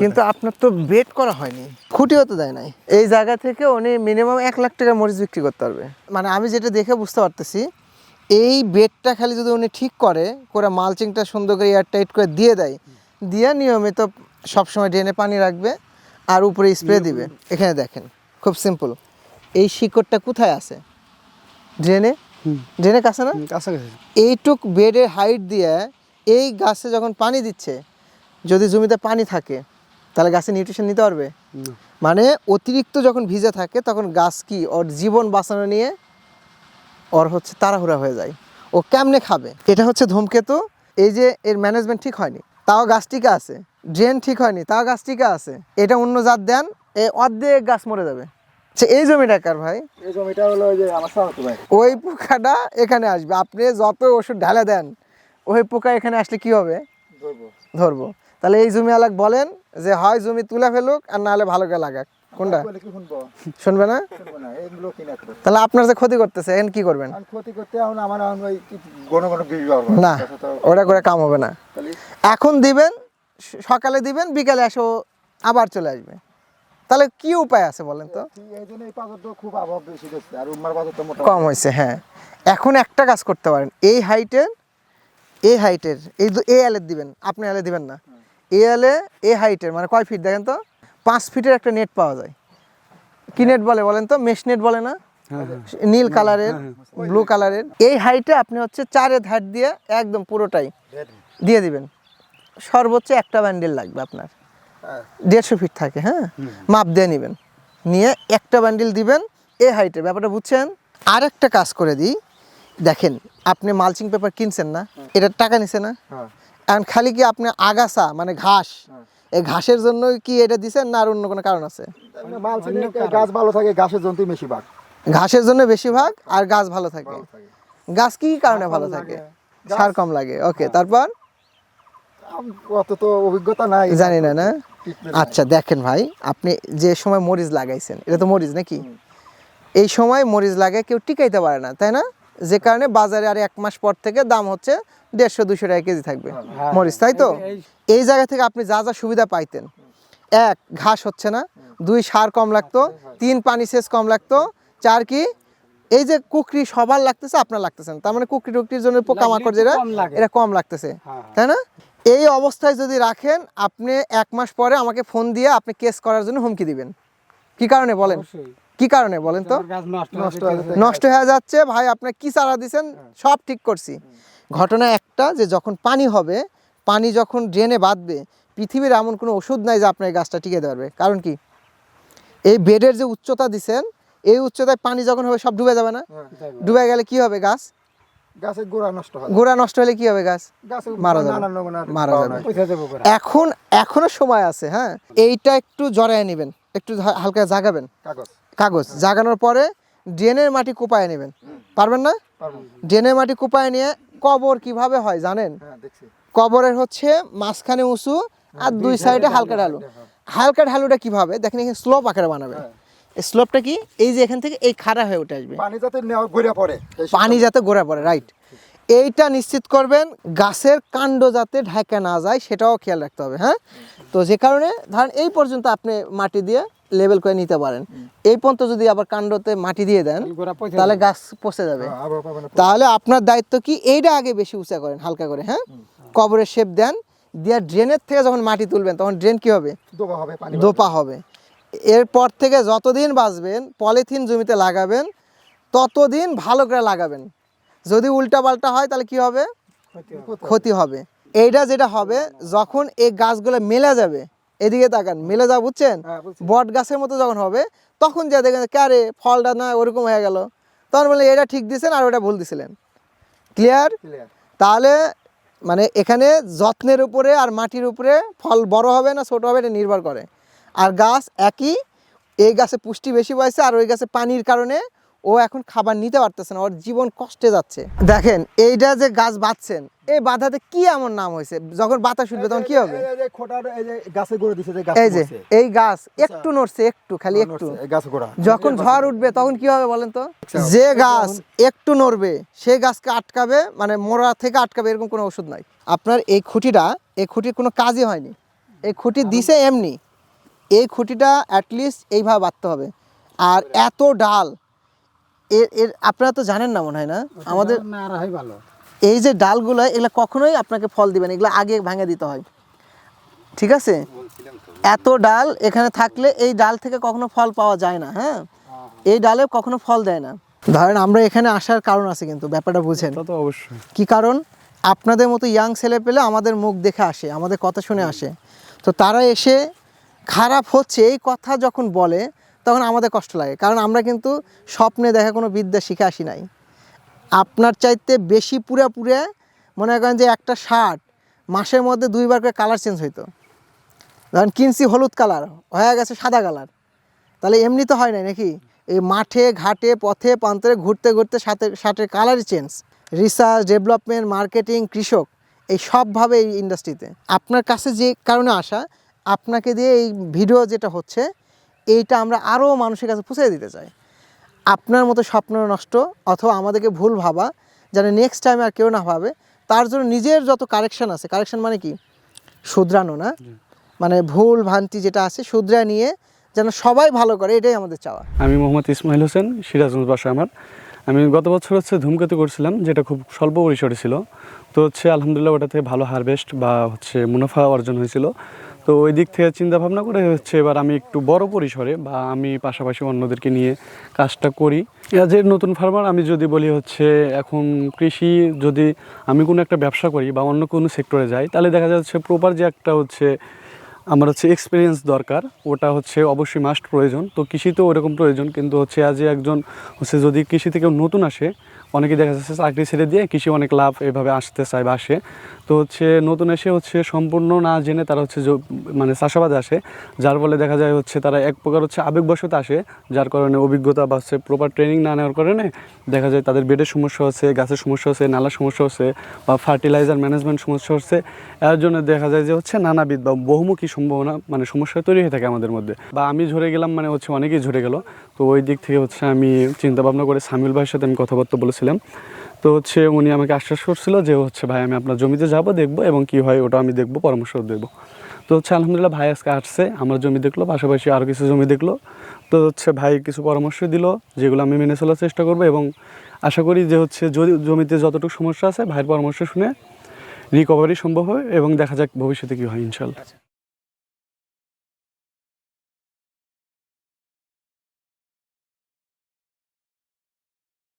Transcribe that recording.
কিন্তু আপনার তো বেড করা হয়নি। খুঁটিও তো দেয় নাই। এই জায়গা থেকে উনি মিনিমাম এক লাখ টাকা মরিচ বিক্রি করতে পারবে। মানে আমি যেটা দেখে বুঝতে পারতেছি এই বেডটা খালি যদি উনি ঠিক করে করে মালচিংটা সুন্দর করে এয়ার টাইট করে দিয়ে দেয় দিয়ে নিয়মিত সবসময় ড্রেনে পানি রাখবে আর উপরে স্প্রে দিবে। এখানে দেখেন খুব সিম্পল এই শিকড়টা কোথায় আছে? ড্রেনে ড্রেনে কাছে না? কাছাকাছি। এইটুক বেডের হাইট দিয়ে এই গাছে যখন পানি দিচ্ছে যদি জমিতে পানি থাকে তাহলে গাছে নিউট্রিশন নিতে পারবে? মানে অতিরিক্ত যখন ভিজে থাকে তখন গাছ কি ওর জীবন বাঁচানো নিয়ে ওর হচ্ছে তাড়াহুড়া হয়ে যায়। ও কেমনে খাবে? এটা হচ্ছে ধূমকেতু। এই যে এর ম্যানেজমেন্ট ঠিক হয়নি। তাও গাছ টিকা আছে। ড্রেন ঠিক হয়নি তাও গাছ টিকা আছে। এটা অন্য জাত দেন এ অর্ধেক গাছ মরে যাবে। আচ্ছা এই জমিটা কার ভাই? এই জমিটা হলো ওই যে আমার সাথে ভাই। ওই পোকাটা এখানে আসবে। আপনি যত ওষুধ ঢালে দেন ওই পোকা এখানে আসলে কি হবে? ধরবো। ধরবো। তাহলে এই জমি আলাক বলেন যে হয় জমি তুলে ফেলুক আর না হলে ভালো করে লাগাক। কোনটা? শুনব? না? তাহলে আপনার যে ক্ষতি করতেছে এখন কি করবেন? ক্ষতি করতে এখন আমার ওই ঘন ঘন না ওটা করে কাম হবে না। এখন দিবেন সকালে দিবেন বিকালে এসে আবার চলে আসবে। তাহলে কি উপায় আছে বলেন তো? খুব অভাব বেশি আর উম্মার মোটা কম হয়েছে হ্যাঁ। এখন একটা কাজ করতে পারেন এই হাইটের এই হাইটের এই এই আলে দিবেন আপনি আলে দিবেন না। এই আলে এই হাইটের মানে কয় ফিট দেখেন তো পাঁচ ফিটের একটা নেট পাওয়া যায়। কি নেট বলে বলেন তো? মেশ নেট বলে না? নীল কালারের ব্লু কালারের। এই হাইটে আপনি হচ্ছে চারে ধার দিয়ে একদম পুরোটাই দিয়ে দিবেন। সর্বোচ্চ একটা ব্যান্ডেল লাগবে আপনার। হ্যাঁ। দেড়শো ফিট থাকে হ্যাঁ? মাপ দিয়ে নেবেন। নিয়ে একটা বান্ডিল দিবেন এ হাইটের ব্যাপারটা বুঝছেন? আর একটা কাজ করে দিই। দেখেন আপনি মালচিং পেপার কিনছেন না? এটা টাকা নিছে না? হ্যাঁ। এখন খালি কি আপনি আগাছা মানে ঘাস এই ঘাসের জন্য কি এটা দিছেন না আর অন্য কোনো কারণ আছে? তারপরে মাল ছিল, গাছ ভালো থাকে গাছের জন্তুই বেশি ভাগ ঘাসের জন্য বেশিরভাগ আর গাছ ভালো থাকে। গাছ কি কারণে ভালো থাকে? সার কম লাগে। ওকে তারপর? আম- অত তো অভিজ্ঞতা নাই। জানি না না? আচ্ছা দেখেন ভাই আপনি যে সময় মরিচ লাগাইছেন এটা তো মরিচ নাকি? এই সময় মরিচ লাগায় কেউ টিকাইতে পারে না তাই না? যে কারণে বাজারে আর এক মাস পর থেকে দাম হচ্ছে দেড়শো দুশো টাকা কেজি থাকবে। মরিচ তাই তো? এই জায়গা থেকে আপনি যা যা সুবিধা পাইতেন এক ঘাস হচ্ছে না দুই সার কম লাগতো তিন পানি সেচ কম লাগতো চার কি এই যে কুকরি সবার লাগতেছে আপনার লাগতেছে না। তার মানে কুকরি টুকরির জন্য পোকামাকড় যেটা এটা কম লাগতেছে তাই না? এই অবস্থায় যদি রাখেন আপনি এক মাস পরে আমাকে ফোন দিয়ে আপনি কেস করার জন্য হুমকি দিবেন। কি কারণে বলেন? কি কারণে বলেন তো? নষ্ট হয়ে হয়ে যাচ্ছে। ভাই আপনি কি চারা দিছেন? সব ঠিক করছি। ঘটনা একটা যে যখন পানি হবে পানি যখন ড্রেনে বাঁধবে পৃথিবীর এমন কোনো ওষুধ নাই যে আপনার গাছটা টিকে পারবে। কারণ কি? এই বেডের যে উচ্চতা দিছেন এই উচ্চতায় পানি যখন হবে সব ডুবে যাবে না? ডুবে গেলে কি হবে গাছ? গাছের গোড়া নষ্ট হয় গোড়া নষ্ট হলে কি হবে গাছ? মারা যাবে। মারা যাবে। এখন এখনও সময় আছে হ্যাঁ? এইটা একটু জড়ায় নেবেন। একটু হালকা জাগাবেন। কাগজ। কাগজ জাগানোর পরে ড্রেনের মাটি কোপায় নেবেন। পারবেন না? ড্রেনের মাটি কোপায় নিয়ে কবর কীভাবে হয় জানেন? হ্যাঁ কবরের হচ্ছে মাঝখানে উঁচু আর দুই সাইডে হালকা ঢালু। হালকা ঢালুটা কীভাবে? দেখেন এখানে স্লোপ আকারে বানাবে এই স্লোপটা কি? এই যে এখান থেকে এই খাড়া হয়ে উঠে আসবে। পানি যাতে গড়িয়া পড়ে। পানি যাতে গোড়া পড়ে রাইট এইটা নিশ্চিত করবেন গাছের কাণ্ড যাতে ঢাকা না যায় সেটাও খেয়াল রাখতে হবে হ্যাঁ? তো যে কারণে ধরেন এই পর্যন্ত আপনি মাটি দিয়ে লেভেল করে নিতে পারেন। এই পর্যন্ত যদি আবার কাণ্ডতে মাটি দিয়ে দেন তাহলে গাছ পচে যাবে। হ্যাঁ। তাহলে আপনার দায়িত্ব কি? এইটা আগে বেশি উঁচা করেন হালকা করে হ্যাঁ? কবরের শেপ দেন দিয়ে ড্রেনের থেকে যখন মাটি তুলবেন তখন ড্রেন কি হবে? দোপা হবে এরপর থেকে যতদিন বাঁচবেন পলিথিন জমিতে লাগাবেন ততদিন ভালো করে লাগাবেন। যদি উল্টা পাল্টা হয় তাহলে কি হবে। ক্ষতি হবে। এইটা যেটা হবে যখন এই গাছগুলো মেলে যাবে এদিকে তাকান মেলে যা বুঝছেন? হ্যাঁ, বট গাছের মতো যখন হবে তখন যা দেখেন ক্যারে ফলটা না ওরকম হয়ে গেল। তখন বলে এটা ঠিক দিছেন আর ওটা ভুল দিছিলেন। ক্লিয়ার তাহলে মানে এখানে যত্নের উপরে আর মাটির উপরে ফল বড় হবে না ছোট হবে এটা নির্ভর করে। আর গাছ একই এই গাছে পুষ্টি বেশি পাইছে আর ওই গাছে পানির কারণে ও এখন খাবার নিতে পারতেছে না ওর জীবন কষ্টে যাচ্ছে। দেখেন এইটা যে গাছ বাঁধছেন এই বাধাতে কি এমন নাম হয়েছে? যখন বাতাস উঠবে তখন কি হবে? এই যে এই গাছে গাছ একটু নড়ছে একটু খালি একটু। যখন ঝড় উঠবে তখন কি হবে বলেন তো? যে গাছ একটু নড়বে সেই গাছকে আটকাবে মানে মোড়া থেকে আটকাবে এরকম কোনো ওষুধ নাই। আপনার এই খুঁটিটা এই খুঁটির কোনো কাজই হয়নি। এই খুঁটি দিছে এমনি। এই খুঁটিটা অ্যাটলিস্ট এইভাবে বাঁধতে হবে। আর এত ডাল এর এর আপনারা তো জানেন না মনে হয় না? আমাদের হয় ভালো। এই যে ডালগুলো এগুলো কখনোই আপনাকে ফল দিবেন এগুলো আগে ভেঙে দিতে হয়। ঠিক আছে? এত ডাল এখানে থাকলে এই ডাল থেকে কখনো ফল পাওয়া যায় না হ্যাঁ? এই ডালে কখনো ফল দেয় না। ধরেন আমরা এখানে আসার কারণ আছে কিন্তু ব্যাপারটা বুঝেন। তো অবশ্যই। কি কারণ? আপনাদের মতো ইয়াং ছেলে পেলে আমাদের মুখ দেখে আসে আমাদের কথা শুনে আসে। তো তারা এসে খারাপ হচ্ছে এই কথা যখন বলে তখন আমাদের কষ্ট লাগে। কারণ আমরা কিন্তু স্বপ্নে দেখা কোনো বিদ্যা শিখে আসি নাই। আপনার চাইতে বেশি পুরা পুরে মনে করেন যে একটা শার্ট মাসের মধ্যে দুইবার করে কালার চেঞ্জ হইতো। ধরেন কিনছি হলুদ কালার, হয়ে গেছে সাদা কালার। তাহলে এমনি তো হয় নাই নাকি? এই মাঠে, ঘাটে, পথে, প্রান্তরে ঘুরতে ঘুরতে সাথে শার্টের কালারই চেঞ্জ রিসার্চ ডেভেলপমেন্ট মার্কেটিং কৃষক, এই সবভাবে এই ইন্ডাস্ট্রিতে আপনার কাছে যে কারণে আসা, আপনাকে দিয়ে এই ভিডিও যেটা হচ্ছে এইটা আমরা আরও মানুষের কাছে পৌঁছে দিতে চাই। আপনার মতো স্বপ্ন নষ্ট অথবা আমাদেরকে ভুল ভাবা যেন নেক্সট টাইম আর কেউ না ভাবে তার জন্য নিজের যত কারেকশন আছে কারেকশন মানে কি? শুধরানো না। মানে ভুল ভ্রান্তি যেটা আছে শুধরা নিয়ে যেন সবাই ভালো করে এটাই আমাদের চাওয়া। আমি মোহাম্মদ ইসমাইল হোসেন সিরাজগঞ্জ বাসা আমার। আমি গত বছর হচ্ছে ধূমকেতু করছিলাম যেটা খুব স্বল্প পরিসরে ছিল। তো হচ্ছে আলহামদুলিল্লাহ ওটাতে ভালো হারভেস্ট বা হচ্ছে মুনাফা অর্জন হয়েছিল। তো ওই দিক থেকে চিন্তা ভাবনা করে হচ্ছে এবার আমি একটু বড় পরিসরে বা আমি পাশাপাশি অন্যদেরকে নিয়ে কাজটা করি। এ নতুন ফার্মার আমি যদি বলি হচ্ছে এখন কৃষি যদি আমি কোনো একটা ব্যবসা করি বা অন্য কোনো সেক্টরে যাই, তাহলে দেখা যাচ্ছে প্রপার যে একটা হচ্ছে আমার হচ্ছে এক্সপিরিয়েন্স দরকার, ওটা হচ্ছে অবশ্যই মাস্ট প্রয়োজন। তো কৃষিতেও ওরকম প্রয়োজন, কিন্তু হচ্ছে আজ একজন হচ্ছে যদি কৃষি থেকে নতুন আসে অনেকে দেখা যাচ্ছে চাকরি ছেড়ে দিয়ে কৃষি অনেক লাভ এভাবে আসতে চায় বা আসে। তো হচ্ছে নতুন এসে হচ্ছে সম্পূর্ণ না জেনে তারা হচ্ছে মানে চাষাবাদে আসে, যার ফলে দেখা যায় হচ্ছে তারা এক প্রকার হচ্ছে আবেগবশত আসে, যার কারণে অভিজ্ঞতা বা হচ্ছে প্রপার ট্রেনিং না নেওয়ার কারণে দেখা যায় তাদের বেডের সমস্যা হচ্ছে, গাছের সমস্যা হচ্ছে, নালার সমস্যা হচ্ছে বা ফার্টিলাইজার ম্যানেজমেন্ট সমস্যা হচ্ছে। এর জন্য দেখা যায় যে হচ্ছে নানাবিধ বা বহুমুখী সম্ভাবনা মানে সমস্যা তৈরি হয়ে থাকে আমাদের মধ্যে। বা আমি ঝরে গেলাম মানে হচ্ছে অনেকেই ঝরে গেল। তো ওই দিক থেকে হচ্ছে আমি চিন্তা ভাবনা করে সামিল ভাইয়ের সাথে আমি কথাবার্তা বলেছিলাম তো হচ্ছে উনি আমাকে আশ্বাস করছিল যে হচ্ছে, ভাই, আমি আপনার জমিতে যাব, দেখব এবং কি হয় ওটা আমি দেখব, পরামর্শ দেবো। তো হচ্ছে আলহামদুলিল্লাহ ভাই আজকে আসছে, আমার জমি দেখল, পাশাপাশি আরও কিছু জমি দেখল। তো হচ্ছে ভাই কিছু পরামর্শ দিল, যেগুলো আমি মেনে চলার চেষ্টা করব এবং আশা করি যে হচ্ছে যদি জমিতে যতটুকু সমস্যা আছে, ভাইয়ের পরামর্শ শুনে রিকভারি সম্ভব হয় এবং দেখা যাক ভবিষ্যতে কী হয় ইনশাল্লাহ